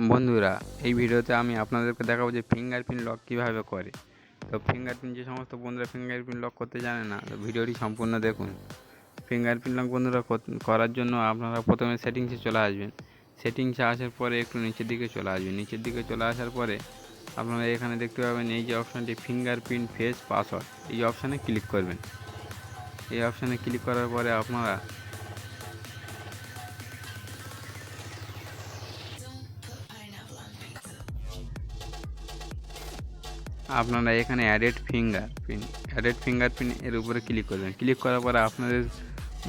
বন্ধুরা, এই ভিডিওতে আমি আপনাদেরকে দেখাবো যে ফিঙ্গারপ্রিন্ট লক কীভাবে করে। তো ফিঙ্গারপ্রিন্ট যে সমস্ত বন্ধুরা ফিঙ্গারপ্রিন্ট লক করতে জানে না ভিডিওটি সম্পূর্ণ দেখুন। ফিঙ্গারপ্রিন্ট লক বন্ধুরা কর- করার জন্য আপনারা প্রথমে সেটিংসে চলে আসবেন। সেটিংসে আসার পরে একটু নিচের দিকে চলে আসবেন। নিচের দিকে চলে আসার পরে আপনারা এখানে দেখতে পাবেন এই যে অপশানটি ফিঙ্গারপ্রিন্ট ফেস পাসওয়ার্ড এই অপশানে ক্লিক করবেন। এই অপশানে ক্লিক করার পরে আপনারা আপনারা এখানে added finger print added finger print এর উপরে ক্লিক করবেন। ক্লিক করার পরে আপনাদের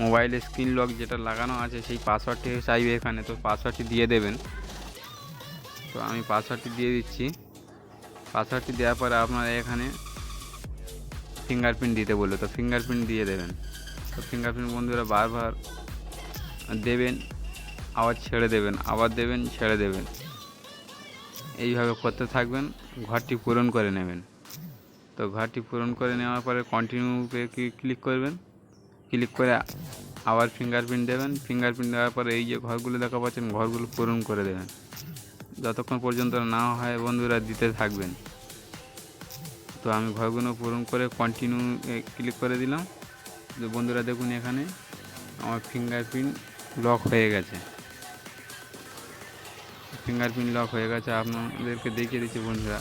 মোবাইলে স্ক্রিন লক যেটা লাগানো আছে, সেই পাসওয়ার্ডটি চাইবে এখানে, তো পাসওয়ার্ডটি দিয়ে দেবেন। তো আমি পাসওয়ার্ডটি দিয়ে দিচ্ছি। পাসওয়ার্ডটি দেওয়ার পরে আপনারা এখানে ফিঙ্গারপ্রিন্ট দিতে বলল, তো ফিঙ্গারপ্রিন্ট দিয়ে দেবেন। তো ফিঙ্গারপ্রিন্ট বন্ধুরা বারবার দেবেন, আবার ছেড়ে দেবেন, আবার দেবেন, ছেড়ে দেবেন। এইভাবে করতে থাকবেন, ঘরটি পূরণ করে নেবেন। তো ঘরটি পূরণ করে নেওয়ার পরে কন্টিনিউতে ক্লিক করবেন? ক্লিক করে আবার ফিঙ্গারপ্রিন্ট দেবেন। ফিঙ্গারপ্রিন্ট দেওয়ার পরে এই যে ঘরগুলো দেখা পাচ্ছেন, ঘরগুলো পূরণ করে দেবেন। যতক্ষণ পর্যন্ত না হয় বন্ধুরা দিতে থাকবেন। তো আমি ঘরগুলো পূরণ করে কন্টিনিউ ক্লিক করে দিলাম। বন্ধুরা দেখুন এখানে আমার ফিঙ্গারপ্রিন্ট লক হয়ে গেছে। ফিঙ্গারপ্রিন্ট লক হয়ে গেছে আপনাদেরকে দেখিয়ে দিচ্ছি বন্ধুরা।